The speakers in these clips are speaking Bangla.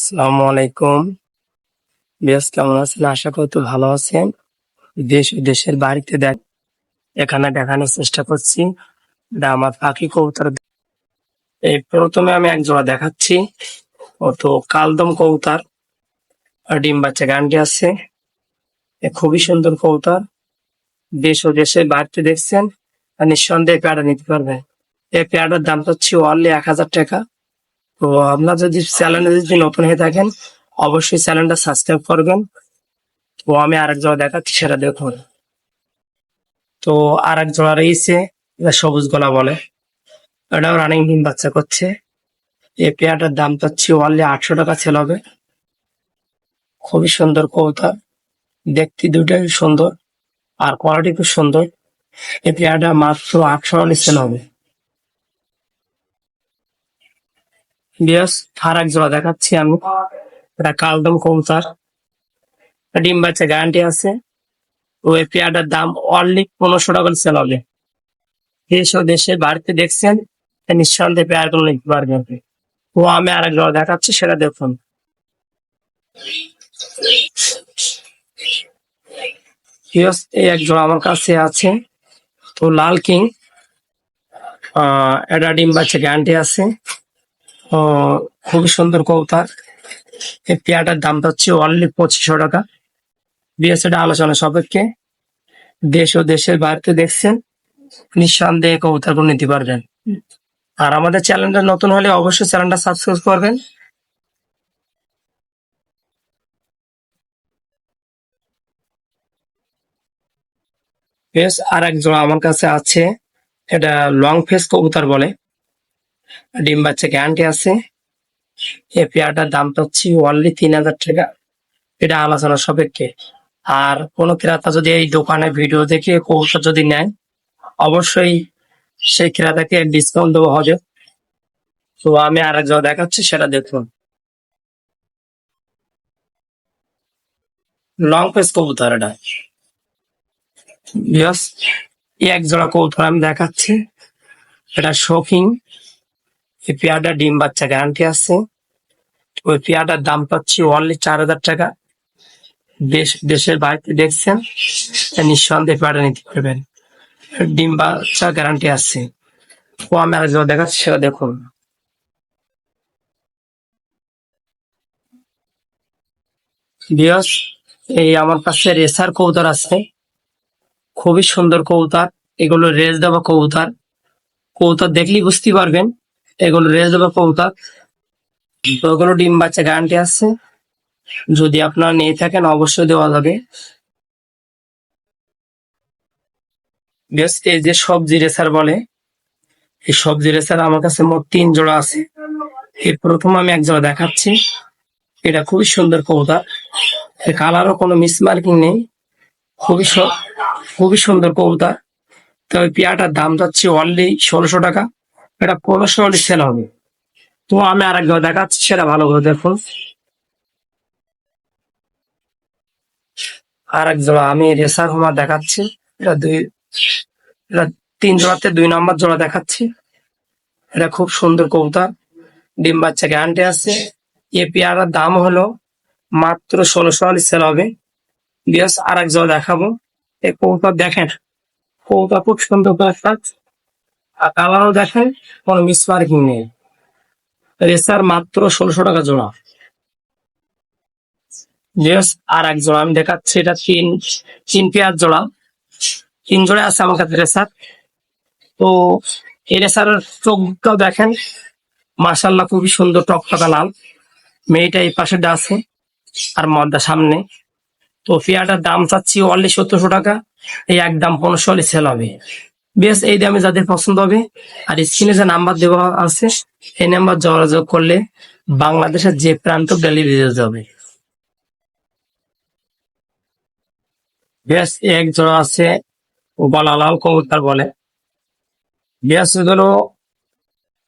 আসসালামু আলাইকুম। বেশ কেমন আছেন? আশা করি তো ভালো আছেন। দেশ দেশের বাড়িতে দেখ এখানে দেখানোর চেষ্টা করছি। আমার পাখি কবুতর। এই প্রথমে আমি এক জোড়া দেখাচ্ছি। ও তো কালদম কবুতর। ডিম বাচ্চা গানটি আছে। খুবই সুন্দর কবুতর। দেশ ও দেশের বাড়িতে দেখছেন নিঃসন্দেহে পেয়ারা নিতে পারবেন। এই পেয়ারার দাম হচ্ছে অনলি এক হাজার টাকা। তো আপনার যদি চ্যানেলে যদি নতুন হয়ে থাকেন, অবশ্যই চ্যানেলটা সাবস্ক্রাইব করবেন। তো আমি আরেক জোড়া দেখাচ্ছি, সেটা দেখুন। তো আরেক জোড়া রয়েছে, এটা সবুজ গলা বলে। এটাও রানিং ডিম বাচ্চা করছে। এই পেয়ারটার দাম পাচ্ছি অনলি আটশো টাকা সেল হবে। খুবই সুন্দর কবুতর। দেখতে দুটাই সুন্দর, আর কোয়ালিটি খুব সুন্দর। এই পেয়ারটা মাত্র আটশো টাকা সেল হবে। বিয়াস, আর এক জোড়া দেখাচ্ছি আমি। এটা কালদম কবুতর। ডিম বাচ্চা গ্যারান্টি আছে। ওই পেয়ারটার দাম অনলি পনেরোশো টাকা সেল হবে। দেশ ও দেশের বাড়িতে দেখছেন নিঃসন্দেহে পেয়ারগুলো নিতে পারবেন ও আমি আরেক জোড়া দেখাচ্ছি, সেটা দেখুন। এক জোড়া আমার কাছে আছে। তো লাল কিং। এটা ডিম বাচ্চা গ্যারান্টি আছে। খুবই সুন্দর কবুতর। এই পেয়ারটার দামটা হচ্ছে অনলি পঁচিশশো টাকা। বিএসএটা আলোচনা সাপেক্ষে দেশ ও দেশের বাইরে দেখছেন, নিঃসন্দেহে কবুতরগুলো নিতে পারবেন। আর আমাদের চ্যানেলটা নতুন হলে অবশ্যই চ্যানেলটা সাবস্ক্রাইব করবেন। বেশ আর এক জোড়া আমার কাছে আছে, এটা লং ফেস কবুতর বলে। ডিম বাচ্চা গ্যারান্টি আছে। এই পেয়ারটার দাম হচ্ছে অনলি তিন হাজার টাকা। এটা আলোচনা সাপেক্ষে। আর কোনো ক্রেতা যদি এই দোকানে ভিডিও দেখে কৌশল যদি নেয় অবশ্যই সেই ক্রেতাকে ডিসকাউন্ট দেওয়া হবে তো আমি আর এক দেখাচ্ছি, সেটা দেখুন। লং পেস কবুতর এটা। এক জোড়া কবুতর আমি দেখাচ্ছি। এটা শৌখিন এই পেয়ারটা ডিম বাচ্চা গ্যারান্টি আছে। ওই পেয়ারটার দাম পাচ্ছি অনলি চার হাজার টাকা। দেশ দেশের বাড়িতে দেখছেন নিঃসন্দেহে পেয়ারটা নিতে পারবেন। ডিম বাচ্চা গ্যারান্টি আছে। ও আমি আর দেখাচ্ছি, সেটা দেখুন। বিয়স এই আমার কাছে রেসার কবুতর আছে। খুবই সুন্দর কবুতর। এগুলো রেস দেওয়া কবুতর। কবুতর দেখলেই বুঝতে পারবেন এগুলো রেজ দেওয়া কবুতর তো ওগুলো ডিম বাচ্চা গ্যারান্টি আছে। যদি আপনারা নিয়ে থাকেন, অবশ্যই দেওয়া যাবে। এই যে সবজি রেসার বলে, এই সবজি রেসার আমার কাছে মোট তিন জোড়া আছে। এর প্রথম আমি এক জোড়া দেখাচ্ছি। এটা খুবই সুন্দর এর কালারও কোনো মিস মিসমার্কিং নেই। খুবই খুবই সুন্দর কবুতর। তো ওই পেয়ারটার দাম যাচ্ছে অনলি ষোলোশো টাকা। এটা পনেরোশো হলে সেল হবে। তো আমি আর একবার দেখাচ্ছি, সেটা ভালো করে দেখুন আর এক জোড়া আমি রেসার হোমার দেখাচ্ছি। এটা দুই, এটা তিন জোড়াতে দুই নম্বর জোড়া দেখাচ্ছি। এটা খুব সুন্দর কবুতর। ডিম বাচ্চা গ্যারান্টি আছে। এ পেয়ারার দাম হলো মাত্র ষোলোশো হলে সেল হবে। বিয়াস আর এক জোড়া দেখাবো। এই কবুতর দেখেন, কবুতর খুব সুন্দর করে আর কালারও দেখেন, কোনো মিস মার্কিং নেই। রেসার মাত্র ষোলোশো টাকা জোড়া। আর এক জোড়া, আমি দেখাচ্ছি, এটা তিন তিন পেয়ার জোড়া। তিন জোড়া আছে আমার কাছে রেসার। তো এই রেসারের চোখটাও দেখেন মার্শাল্লাহ খুবই সুন্দর টকটকা লাল। মেয়েটা এই পাশে আছে, আর মদ্দা সামনে। তো পেয়ারটার দাম চাচ্ছি অনলি সত্তরশো টাকা, এই একদম পনেরোশো হলে সেল হবে। বেশ, এই দামে যাদের পছন্দ হবে, আর স্ক্রিনে যে নাম্বার দেওয়া আছে, এই নাম্বার যোগাযোগ করলে বাংলাদেশের যে প্রান্ত ডেলিভারি যাবে। বেশ, এক জোড়া আছে গলা লাল কবুতর বলে। বেশ এগুলো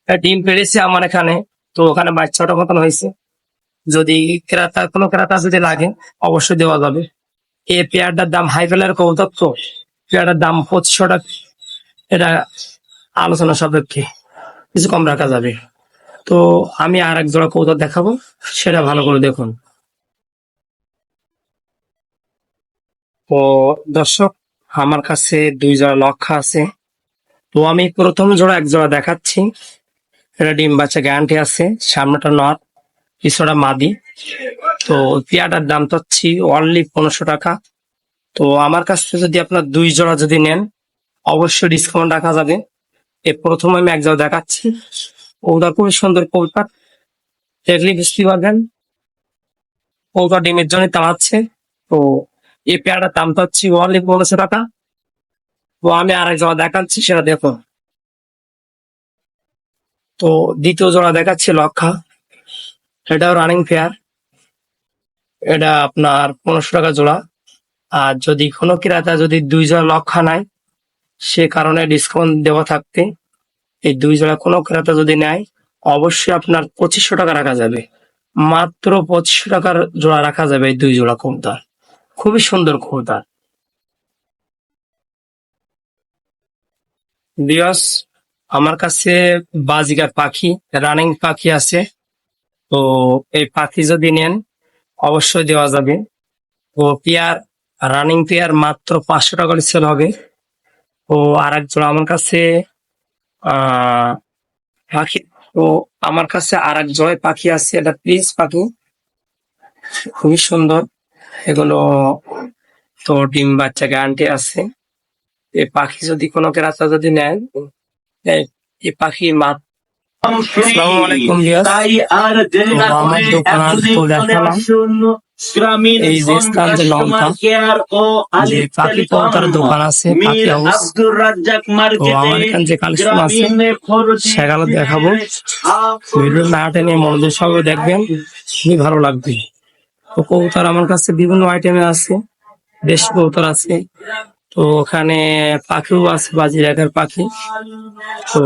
ডিম পেড়েছে আমার এখানে, তো ওখানে বাচ্চাটা মতন হয়েছে। যদি ক্রেতা, কোনো ক্রেতা যদি লাগে, অবশ্যই দেওয়া যাবে। এই পেয়ারটার দাম হাই ভ্যালের কবুতর তো, পেয়ারটার দাম পঁচিশশো টাকা। এটা আলোচনা সাপেক্ষে কিছু কম রাখা যাবে। তো আমি আর এক জোড়া কৌতর দেখাবো, সেটা ভালো করে দেখুন। তো দর্শক, আমার কাছে দুই জোড়া লক্ষা আছে। তো আমি প্রথম জোড়া এক জোড়া দেখাচ্ছি। এটা ডিম বাচ্চা গ্যারান্টি আছে, সামনেটা নট পিছটা মাদি। তো পেয়াটার দাম চাচ্ছি অনলি পনেরোশো টাকা। তো আমার কাছ থেকে যদি আপনার দুই জোড়া যদি নেন অবশ্যই ডিসকাউন্ট রাখা যাবে। এ প্রথম আমি এক জোড়া দেখাচ্ছি। ওটা খুবই সুন্দর কৌটা দেখলে বুঝতে পারবেন কৌটা ডিমের জন্য তাড়াচ্ছে তো এই পেয়ারটার দাম চাচ্ছি অনলি পনেরোশো টাকা। তো আমি আরেক জোড়া দেখাচ্ছি, সেটা দেখো তো দ্বিতীয় জোড়া দেখাচ্ছি, লক্ষা। এটাও রানিং পেয়ার এটা আপনার পনেরোশো টাকা জোড়া। আর যদি কোনো ক্রেতা যদি দুই জোড়া লক্ষা নেয় সে কারণে ডিসকাউন্ট দেওয়া থাকতে এই দুই জোড়া কোনো ক্রেতা যদি নেয়, অবশ্যই আপনার পঁচিশশো টাকা রাখা যাবে। মাত্র পঁচিশশো টাকার জোড়া রাখা যাবে এই দুই জোড়া কবুতর। খুবই সুন্দর কবুতর। বিয়স আমার কাছে বাজিকার পাখি রানিং পাখি আছে। তো এই পাখি যদি নেন, অবশ্যই দেওয়া যাবে। তো পেয়ার রানিং পেয়ার মাত্র পাঁচশো টাকা সেল হবে। তো আর একজন আমার কাছে, আহ, পাখি তো আমার কাছে আর এক জয় পাখি আছে। এটা প্রিন্স পাখি। খুবই সুন্দর। এগুলো তো ডিম বাচ্চা গ্যারান্টি আছে। এই পাখি যদি কোনো রাস্তা যদি নেন এই- পাখি মাত্র। তাই আর আমার করে দোকান এখনই তো চলে দেখালাম। আসুন গ্রামীণ এই যে স্থান যে লঙ্কা, কাস্টমার কেয়ার ও যে পাখি টেলিকম, দোকান আছে পাখি হাউস। তো আমার এখানে যে কালেকশন আছে সেগুলো দেখাবো। ভিডিও না টেনে মনোযোগ সহকারে দেখবেন খুবই ভালো লাগবে। তো কবুতর আমার কাছে বিভিন্ন আইটেমে আছে বেশ কবুতর আছে। তো ওখানে পাখিও আছে বাজি রাখার পাখি। তো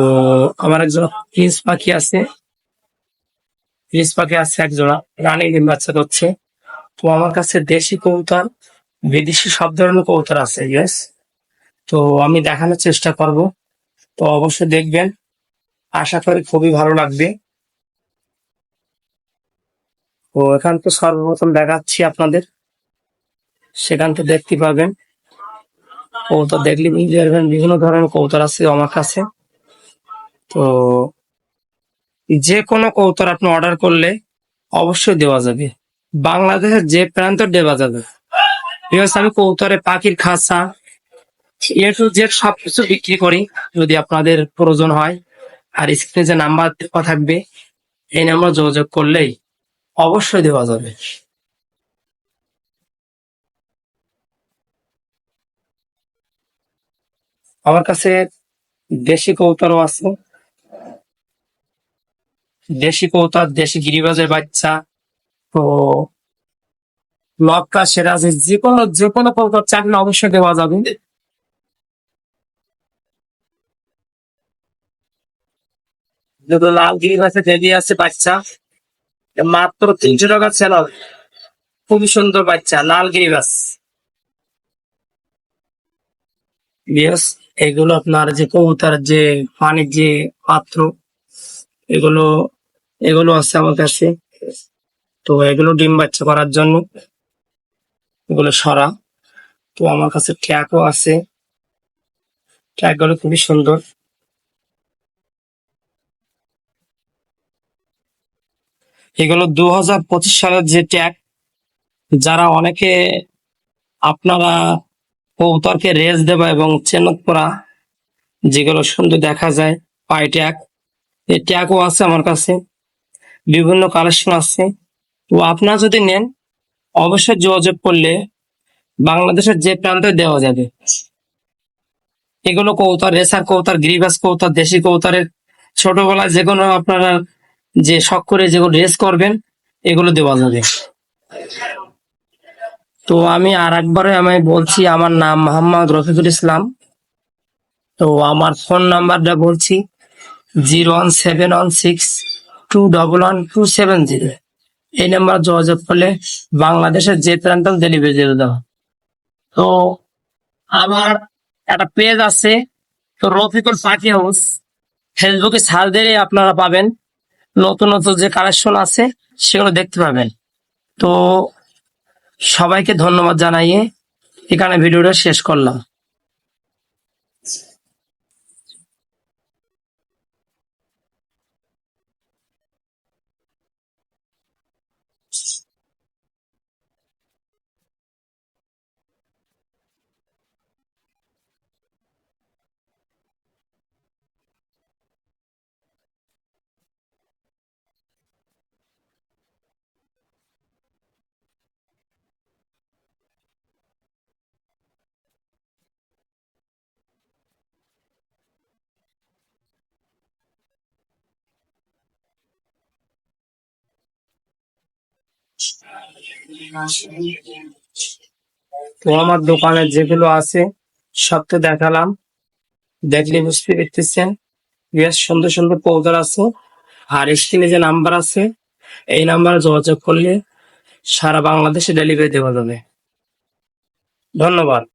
আমার একজন পিস পাখি আছে। পিস পাখি আছে এক জোড়া রানী ডিম বাচ্চা করছে। তো আমার কাছে দেশি কবুতর, বিদেশি সব ধরনের কবুতর আছে ইয়েস তো আমি দেখানোর চেষ্টা করব। তো অবশ্যই দেখবেন। আশা করি খুবই ভালো লাগবে। তো এখান তো সর্বপ্রথম দেখাচ্ছি আপনাদের। সেখান থেকে দেখতে পাবেন। কবুতর দেখলে বুঝতে পারবেন বিভিন্ন ধরনের কবুতর আছে আমার কাছে তো যে কোনো কবুতর আপনি অর্ডার করলে অবশ্যই দেওয়া যাবে। বাংলাদেশের যে প্রান্ত দেওয়া যাবে। আমি কবুতরে পাখির খাঁচা এ টু জেড সবকিছু বিক্রি করি যদি আপনাদের প্রয়োজন হয়। আর স্ক্রিনে যে নাম্বার দেওয়া থাকবে এই নাম্বার যোগাযোগ করলেই অবশ্যই দেওয়া যাবে। আমার কাছে দেশি কবুতরও আছে। দেশি কৌতার দেশি গিরিবাজের বাচ্চা। তো লক্কা সেরাজের যে কোনো যে কোনো কৌতার চাকরি অবশ্যই দেওয়া যাবে। লাল গিরিবাজের বেবি আছে, বাচ্চা। মাত্র তিনশো টাকা ছিল খুবই সুন্দর বাচ্চা, লাল গিরিবাস বিয়াস এগুলো আপনার যে কবুতর, যে পানির যে পাত্র, এগুলো এগুলো আছে আমার কাছে। তো এগুলো ডিম বাচ্চা করার জন্য এগুলো সরা। তো আমার কাছে ট্যাকও আছে। ট্যাকগুলো খুবই সুন্দর। এগুলো দু হাজার পঁচিশ সালের যে ট্যাগ, যারা অনেকে আপনারা কৌতরকে রেস দেওয়া এবং চেনত করা যেগুলো সুন্দর দেখা যায়, পাই ট্যাগ। এই ট্যাগও আছে আমার কাছে। বিভিন্ন কালেকশন আছে। তো আপনারা যদি নেন, অবশ্যই যোগাযোগ করলে বাংলাদেশের যে প্রান্তে দেওয়া যাবে। এগুলো কৌতার রেসার কৌতার গিরিবাস কৌতার দেশি কৌতারের ছোটবেলায় যে কোনো আপনারা যে শখ করে যেগুলো রেস করবেন, এগুলো দেওয়া যাবে। তো আমি আর একবারে আমি বলছি, আমার নাম মোহাম্মদ রফিকুল ইসলাম। তো আমার ফোন নাম্বারটা বলছি, zero one seven one six two double one two seven zero. এই নাম্বার যোগাযোগ করলে বাংলাদেশের যে প্রান্ত ডেলিভারি দিয়ে দেওয়া তো আমার একটা পেজ আছে, তো রফিকুল পাখি হাউস ফেসবুকে সার্চ দিলে আপনারা পাবেন। নতুন নতুন যে কালেকশন আছে, সেগুলো দেখতে পাবেন। তো সবাইকে ধন্যবাদ জানাইয়ে এখানে ভিডিওটা শেষ করলাম। তো আমার দোকানে যেগুলো আছে, সব তো দেখালাম। দেখলে বুঝতে পারতেছেন বেশ সুন্দর সুন্দর পৌদার আছে। আর স্ক্রিনে যে নাম্বার আছে, এই নাম্বারে যোগাযোগ করলে সারা বাংলাদেশে ডেলিভারি দেওয়া যাবে। ধন্যবাদ।